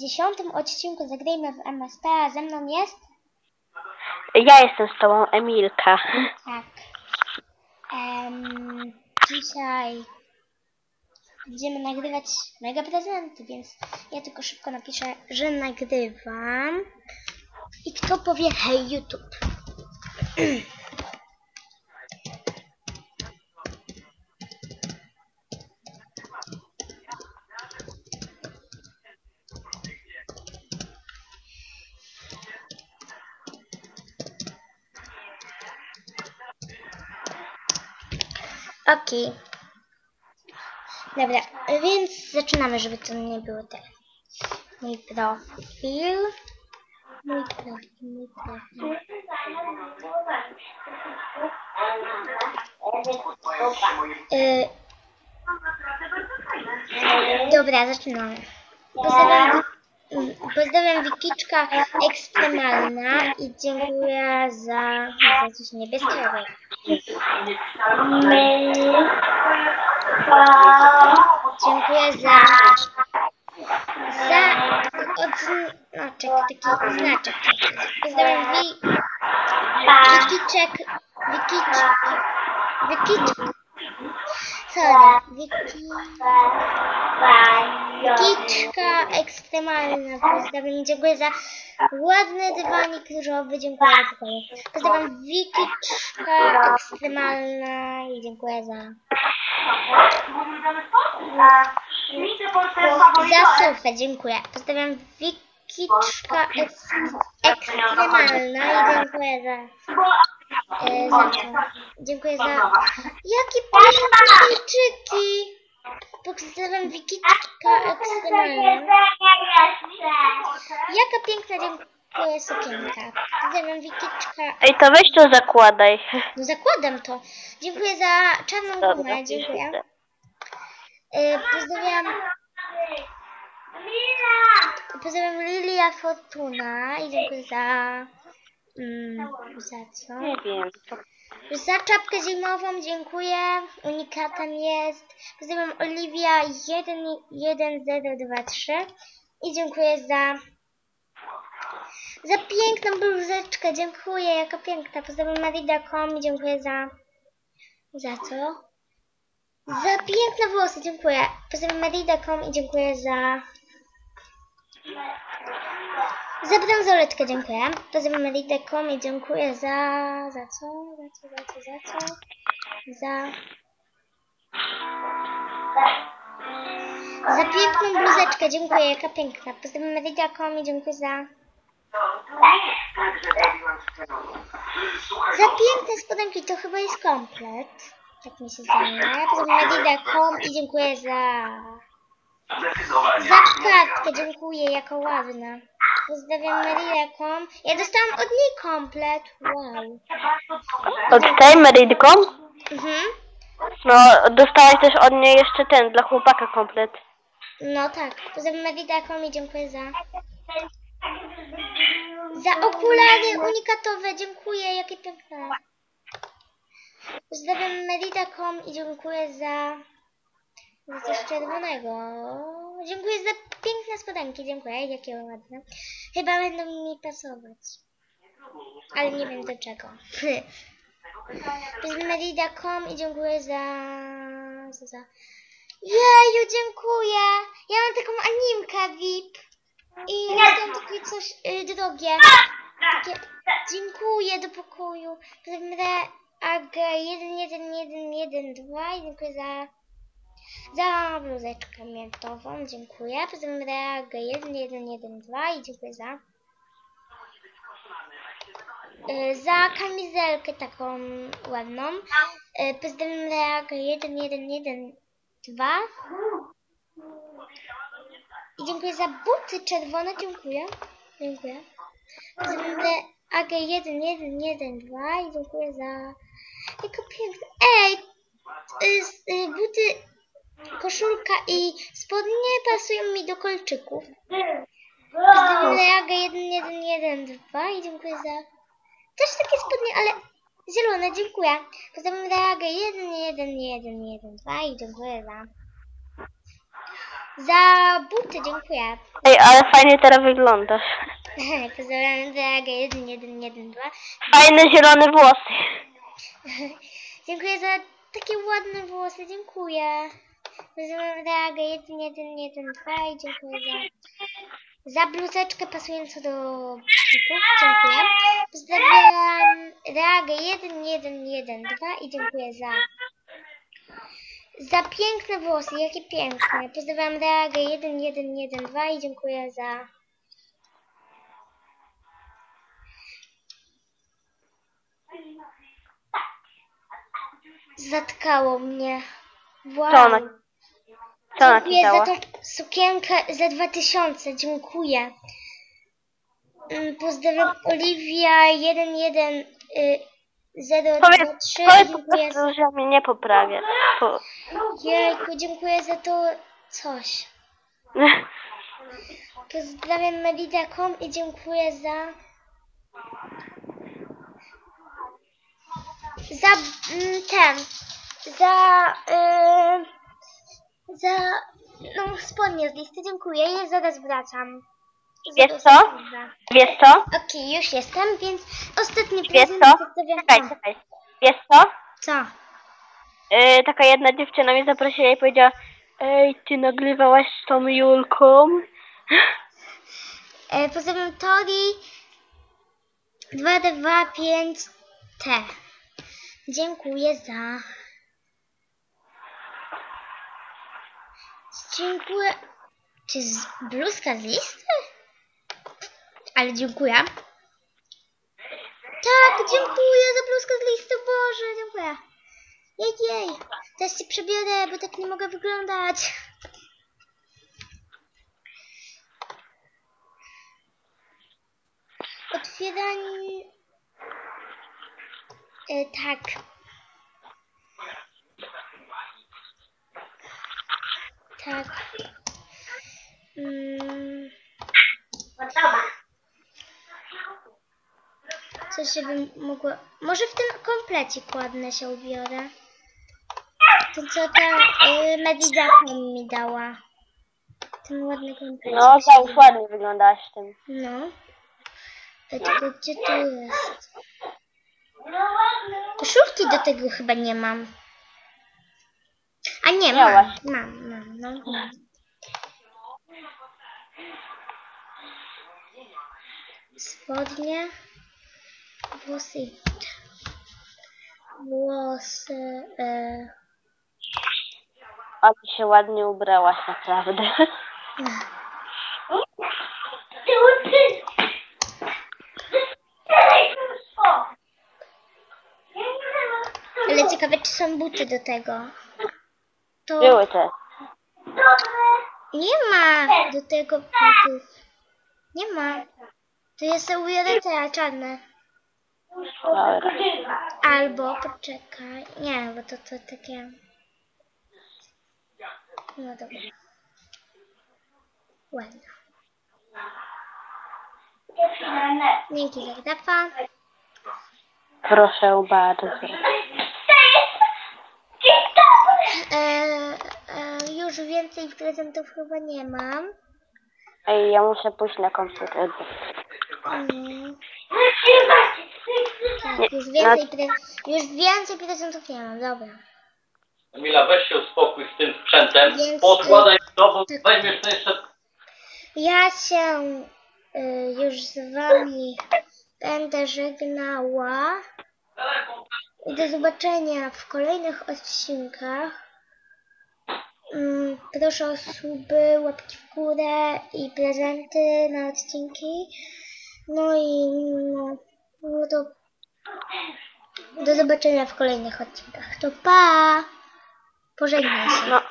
dziesiątym odcinku Zagrajmy w MSP, a ze mną jest... Ja jestem z tobą, Emilka. Tak. Em, dzisiaj będziemy nagrywać mega prezenty, więc ja tylko szybko napiszę, że nagrywam. I kto powie hej YouTube? Okej. Dobra, więc zaczynamy, żeby to nie było te. Mój profil. Mój profil, mój profil. Dobra, zaczynamy. Pozdrawiam, pozdrawiam Wikiczka Ekstremalna i dziękuję za, za coś niebieskiego. Dziękuję za za odznaczek, taki znaczek. Pozdrawiam wi, Wikiczek, Wikicz, Wikicz, sorry, Wiki, Wikiczka ekstremalna. Pozdrawiam, dziękuję za ładny dywanik różowy, dziękuję za pokoje. Pozdrawiam Wikiczka ekstremalna i dziękuję za za sufę, dziękuję. Pozdrawiam Wikiczka eks, ekstremalna i dziękuję za, e, za to. Dziękuję za... Jakie piękne kolczyki! Pozdrawiam Wikiczka ekstremalna. Jaka piękna, dziękuję sukienka. Pozdrawiam Wikiczka... Ej, to weź to zakładaj. No zakładam to. Dziękuję za czarną gumę, dziękuję. E, pozdrawiam... Pozdrawiam Lilia Fortuna i dziękuję za... Mm, za co? Nie wiem. Za czapkę zimową dziękuję. Unikatem jest. Pozdrawiam Oliwia 11023 i dziękuję za za piękną bluzeczkę. Dziękuję, jaka piękna. Pozdrawiam Marida.com i dziękuję za za co? Za piękne włosy, dziękuję. Pozdrawiam Marida.com i dziękuję za za bransoletkę dziękuję. Pozdrawiam Marida.com i dziękuję za... Za co? Za co? Za co? Za co? Za... Za piękną bluzeczkę, dziękuję, jaka piękna. Pozdrawiam Marida.com i dziękuję za... Za piękne spodenki, to chyba jest komplet. Tak mi się zdaje. Pozdrawiam Marida.com i dziękuję za... Za kartkę, dziękuję, jaka ładna. Pozdrawiam Maria.com. Ja dostałam od niej komplet. Wow. Od tej Meridką? Mhm. No, dostałaś też od niej jeszcze ten, dla chłopaka komplet. No tak. Pozdrawiam Maria.com i dziękuję za... Za okulary unikatowe. Dziękuję, jakie piękne. Pozdrawiam Merida.com i dziękuję za... za coś czerwonego. Dziękuję za piękne spodenki. Dziękuję, jakie ładne. Chyba będą mi pasować. Ale nie wiem do czego. Pozdrawiam Merida.com i dziękuję za... za... za... Jeju, dziękuję! Ja mam taką animkę VIP. I dostałam takie coś y, drogie. Takie, dziękuję do pokoju. Pozdrawiam AG 11112 i dziękuję za za bluzeczkę miętową. Dziękuję. Pozdrawiam AG 1112 i dziękuję za y, za kamizelkę taką ładną. Y, Pozdrawiam Reag 1112 i dziękuję za buty czerwone. Dziękuję. Dziękuję. Pozdrawiam AG 1112 i dziękuję za jako piękne. Ej! Y, buty, koszulka i spodnie pasują mi do kolczyków. Pozdrawiam AG 1112 i dziękuję za też takie spodnie, ale zielone. Dziękuję. Pozdrawiam AG 11112 i dziękuję za Za buty dziękuję. Ej, ale fajnie teraz wyglądasz. Pozdrawiam Dragę 1, 1, 1, 2. Fajne zielone włosy. Dziękuję za takie ładne włosy, dziękuję. Pozdrawiam Dragę 1, 1, 1, 2 i dziękuję za, za bluzeczkę pasującą do butów, dziękuję. Pozdrawiam Dragę 1, 1, 1, 2 i dziękuję za za piękne włosy, jakie piękne. Pozdrawiam Dragę 1, 1, 1, 2 i dziękuję za zatkało mnie. Wow. Co ona, co ona ci Dziękuję za dała? tą sukienkę za 2000, dziękuję. Mm, Pozdrawiam Oliwia 11023 Powiedz, powiedz po dziękuję. prostu, że mnie nie poprawia. Po... Jejku, dziękuję za to coś. Pozdrawiam Melida.com i dziękuję za za mm, ten za y, za no spodnie z listy, dziękuję i zaraz wracam. Wiesz co? Wiesz co? Okej, już jestem, więc ostatni Wiesz prezent co? zostawiam. Czekaj, czekaj. Wiesz co? Co? Yy, taka jedna dziewczyna mnie zaprosiła i powiedziała Ej, ty nagrywałaś z tą Julką? E, pozdrawiam Tori 225T. Dziękuję za. Dziękuję. Czy z bluzka z listy? Ale dziękuję. Tak, dziękuję za bluzkę z listy, Boże, dziękuję. Jej, jej. Teraz się przebiorę, bo tak nie mogę wyglądać. Otwieranie. E, tak. Tak. Mm. Co się bym mogła... Może w ten komplecik ładne się ubiorę. To co ta y, Medidachon mi dała. Ten ładny komplecik. No, tak, ładnie wyglądasz w tym. no. Tylko gdzie to jest? Koszulki do tego chyba nie mam. A nie, mam. Miałaś. Mam, mam, no. Spodnie. Włosy. Włosy. E, A ty się ładnie ubrałaś naprawdę. ale ciekawe, czy są buty do tego. To Były te. Nie ma do tego butów. Nie ma. To jest te czarne. Albo, poczekaj. Nie, bo to, to takie... No dobra. Ładna. Dzięki za grafa. Proszę bardzo. E, e, już więcej prezentów chyba nie mam. Ej, ja muszę pójść na komputer. Mm, tak, już więcej, pre, już więcej prezentów nie mam, dobra. Emila, weź się uspokój z tym sprzętem, Więc, podkładaj to, bo tak. weźmiesz to jeszcze... Ja się y, już z wami będę żegnała. I do zobaczenia w kolejnych odcinkach. Proszę o suby, łapki w górę i prezenty na odcinki. No i no, no to do zobaczenia w kolejnych odcinkach. To pa! Pożegnaj się. No,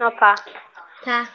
no pa. Pa.